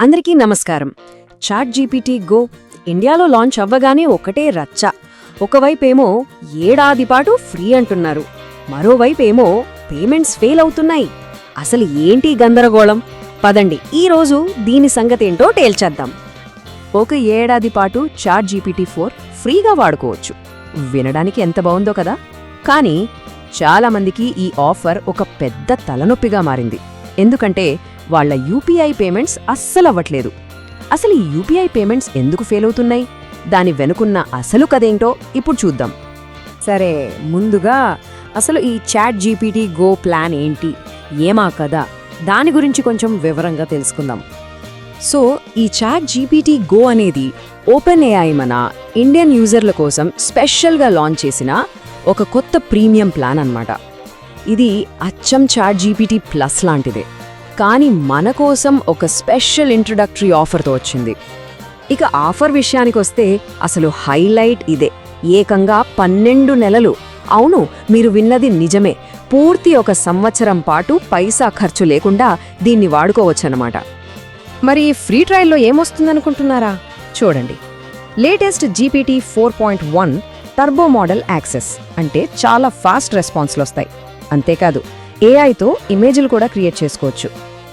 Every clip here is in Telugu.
అందరికీ నమస్కారం. చాట్ జీపీటీ గో ఇండియాలో లాంచ్ అవ్వగానే ఒకటే రచ్చ. ఒకవైపేమో ఏడాది పాటు ఫ్రీ అంటున్నారు. మరోవైపేమో పేమెంట్స్ ఫెయిల్ అవుతున్నాయి. అసలు ఏంటి గందరగోళం? పదండి ఈరోజు దీని సంగతేంటో తేల్చేద్దాం ఒక ఏడాది పాటు చాట్ జీపీటీ ఫోర్ ఫ్రీగా వాడుకోవచ్చు. వినడానికి ఎంత బాగుందో కదా? కానీ చాలామందికి ఈ ఆఫర్ ఒక పెద్ద తలనొప్పిగా మారింది. ఎందుకంటే వాళ్ళ యూపీఐ పేమెంట్స్ అస్సలవ్వట్లేదు. అసలు ఈ యూపీఐ పేమెంట్స్ ఎందుకు ఫెయిల్ అవుతున్నాయి దాని వెనుకున్న అసలు కదేంటో ఇప్పుడు చూద్దాం. సరే ముందుగా అసలు ఈ చాట్ జీపీటీ గో ప్లాన్ ఏంటి? ఏమా కదా దాని గురించి కొంచెం వివరంగా తెలుసుకుందాం. సో ఈ చాట్ జీపీటీ గో అనేది ఓపెన్ ఏఐ మన ఇండియన్ యూజర్ల కోసం స్పెషల్గా లాంచ్ చేసిన ఒక కొత్త ప్రీమియం ప్లాన్ అన్నమాట. ఇది అచ్చం చాట్ జీపీటీ ప్లస్ లాంటిదే. కానీ మన కోసం ఒక స్పెషల్ ఇంట్రడక్టరీ ఆఫర్తో వచ్చింది. ఇక ఆఫర్ విషయానికొస్తే అసలు హైలైట్ ఇదే. ఏకంగా పన్నెండు నెలలు. అవును మీరు విన్నది నిజమే. పూర్తి ఒక సంవత్సరం పాటు పైసా ఖర్చు లేకుండా దీన్ని వాడుకోవచ్చన్నమాట. మరి ఫ్రీ ట్రయల్లో ఏమొస్తుందనుకుంటున్నారా? చూడండి. Latest GPT four point one turbo model access అంటే చాలా ఫాస్ట్ రెస్పాన్స్లు వస్తాయి అంతేకాదు ఏఐతో ఇమేజ్లు కూడా క్రియేట్ చేసుకోవచ్చు.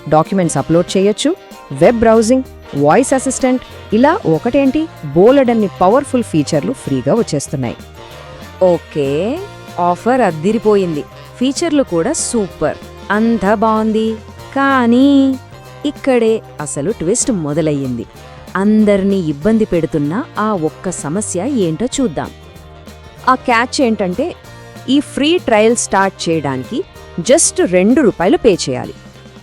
డాక్యుమెంట్స్ అప్లోడ్ చేయొచ్చు. వెబ్ బ్రౌజింగ్ వాయిస్ అసిస్టెంట్ ఇలా ఒకటేంటి? బోలెడన్ని పవర్ఫుల్ ఫీచర్లు ఫ్రీగా వచ్చేస్తున్నాయి. ఓకే. ఆఫర్ అద్దిరిపోయింది. ఫీచర్లు కూడా సూపర్ అంతా బాగుంది. కానీ ఇక్కడే అసలు ట్విస్ట్ మొదలయ్యింది. అందరినీ ఇబ్బంది పెడుతున్న ఆ ఒక్క సమస్య ఏంటో చూద్దాం. ఆ క్యాచ్ ఏంటంటే ఈ ఫ్రీ ట్రయల్ స్టార్ట్ చేయడానికి జస్ట్ రెండు రూపాయలు పే చేయాలి.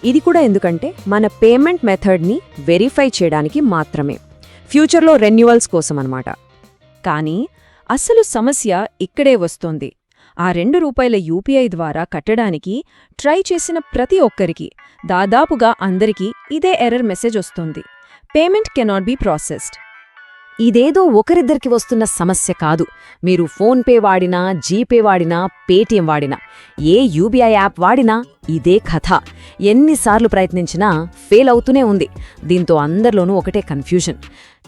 ఇది కూడా ఎందుకంటే మన పేమెంట్ మెథడ్ని వెరిఫై చేయడానికి మాత్రమే. ఫ్యూచర్లో రెన్యువల్స్ కోసం అనమాట కానీ అసలు సమస్య ఇక్కడే వస్తోంది. ఆ రెండు రూపాయల యూపీఐ ద్వారా కట్టడానికి ట్రై చేసిన ప్రతి ఒక్కరికి దాదాపుగా అందరికీ ఇదే ఎర్రర్ మెసేజ్ వస్తుంది. Payment cannot be processed. ఇదేదో ఒకరిద్దరికి వస్తున్న సమస్య కాదు. మీరు ఫోన్పే వాడినా జీపే వాడినా పేటీఎం వాడినా ఏ యూబీఐ యాప్ వాడినా ఇదే కథ. ఎన్నిసార్లు ప్రయత్నించినా ఫెయిల్ అవుతూనే ఉంది. దీంతో అందరిలోనూ ఒకటే కన్ఫ్యూజన్.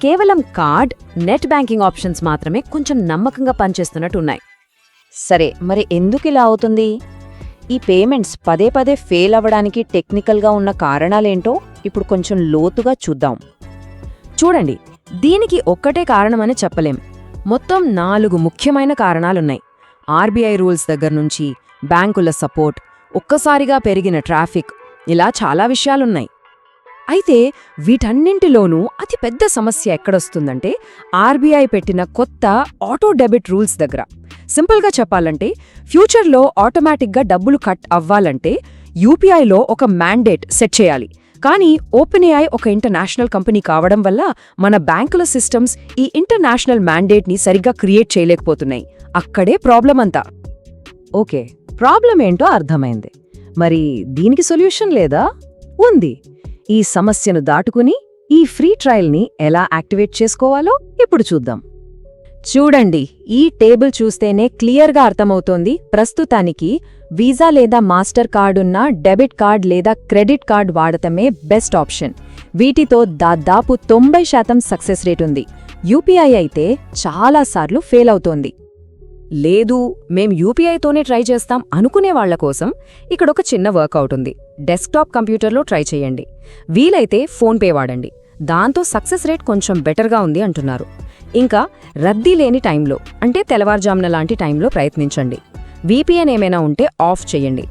కేవలం కార్డ్ నెట్ బ్యాంకింగ్ ఆప్షన్స్ మాత్రమే కొంచెం నమ్మకంగా పనిచేస్తున్నట్టున్నాయి. సరే మరి ఎందుకు ఇలా అవుతుంది? ఈ పేమెంట్స్ పదే పదే ఫెయిల్ అవ్వడానికి టెక్నికల్గా ఉన్న కారణాలేంటో ఇప్పుడు కొంచెం లోతుగా చూద్దాం. చూడండి దీనికి ఒక్కటే కారణమని చెప్పలేం. మొత్తం నాలుగు ముఖ్యమైన కారణాలున్నాయి. ఆర్బీఐ రూల్స్ దగ్గర నుంచి బ్యాంకుల సపోర్ట్ ఒక్కసారిగా పెరిగిన ట్రాఫిక్ ఇలా చాలా విషయాలున్నాయి. అయితే వీటన్నింటిలోనూ అతి పెద్ద సమస్య ఎక్కడొస్తుందంటే ఆర్బీఐ పెట్టిన కొత్త ఆటో డెబిట్ రూల్స్ దగ్గర. సింపుల్గా చెప్పాలంటే ఫ్యూచర్లో ఆటోమేటిక్గా డబ్బులు కట్ అవ్వాలంటే యూపీఐలో ఒక మ్యాండేట్ సెట్ చేయాలి. కానీ ఓపెన్ఏఐ ఒక ఇంటర్నేషనల్ కంపెనీ కావడం వల్ల మన బ్యాంకుల సిస్టమ్స్ ఈ ఇంటర్నేషనల్ మ్యాండేట్ని సరిగ్గా క్రియేట్ చేయలేకపోతున్నాయి. అక్కడే ప్రాబ్లం అంతా. ఓకే ప్రాబ్లం ఏంటో అర్థమైంది. మరి దీనికి సొల్యూషన్ లేదా? ఉంది. ఈ సమస్యను దాటుకుని ఈ ఫ్రీ ట్రయల్ని ఎలా యాక్టివేట్ చేసుకోవాలో ఇప్పుడు చూద్దాం. చూడండి ఈ టేబుల్ చూస్తేనే క్లియర్గా అర్థమవుతోంది. ప్రస్తుతానికి వీసా లేదా మాస్టర్ కార్డ్ ఉన్న డెబిట్ కార్డ్ లేదా క్రెడిట్ కార్డ్ వాడటమే బెస్ట్ ఆప్షన్. వీటితో దాదాపు తొంభై శాతం సక్సెస్ రేట్ ఉంది. యూపీఐ అయితే చాలాసార్లు ఫెయిల్ అవుతోంది. లేదు మేం యూపీఐతోనే ట్రై చేస్తాం అనుకునే వాళ్ళ కోసం ఇక్కడ ఒక చిన్న వర్కౌట్ ఉంది. డెస్క్టాప్ కంప్యూటర్లో ట్రై చేయండి. వీలైతే ఫోన్పే వాడండి. దాంతో సక్సెస్ రేట్ కొంచెం బెటర్గా ఉంది అంటున్నారు. ఇంకా రద్దీ లేని టైంలో అంటే తెల్లవారుజామున లాంటి టైంలో ప్రయత్నించండి. వీపీఎన్ ఏమైనా ఉంటే ఆఫ్ చేయండి.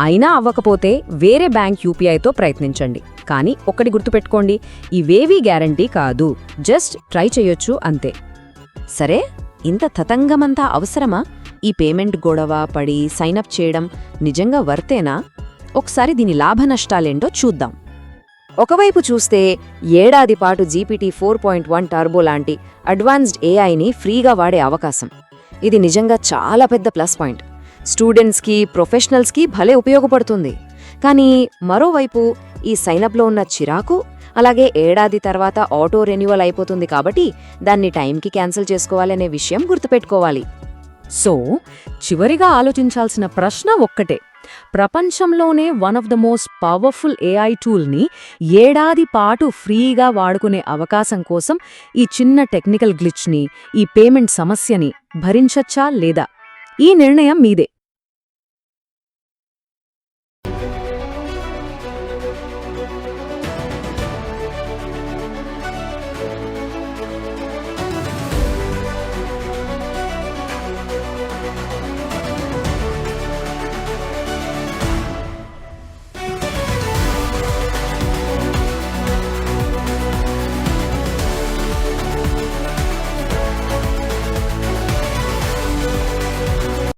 అయినా అవ్వకపోతే వేరే బ్యాంక్ యూపీఐతో ప్రయత్నించండి. కానీ ఒక్కటి గుర్తుపెట్టుకోండి ఇవేవీ గ్యారంటీ కాదు. జస్ట్ ట్రై చేయొచ్చు అంతే. సరే ఇంత తతంగమంతా అవసరమా? ఈ పేమెంట్ గొడవ పడి సైనప్ చేయడం నిజంగా వర్తేనా? ఒకసారి దీని లాభనష్టాలేంటో చూద్దాం. ఒకవైపు చూస్తే ఏడాది పాటు GPT four point one turbo లాంటి అడ్వాన్స్డ్ ఏఐని ఫ్రీగా వాడే అవకాశం. ఇది నిజంగా చాలా పెద్ద ప్లస్ పాయింట్. స్టూడెంట్స్కి ప్రొఫెషనల్స్కి భలే ఉపయోగపడుతుంది. కానీ మరోవైపు ఈ సైనప్లో ఉన్న చిరాకు అలాగే ఏడాది తర్వాత ఆటో రెన్యువల్ అయిపోతుంది కాబట్టి దాన్ని టైంకి క్యాన్సిల్ చేసుకోవాలనే విషయం గుర్తుపెట్టుకోవాలి. సో చివరిగా ఆలోచించాల్సిన ప్రశ్న ఒక్కటే. ప్రపంచంలోనే one of the most powerful AI టూల్ని ఏడాది పాటు ఫ్రీగా వాడుకునే అవకాశం కోసం ఈ చిన్న టెక్నికల్ గ్లిచ్ని ఈ పేమెంట్ సమస్యని భరించచ్చా లేదా? ఈ నిర్ణయం మీదే.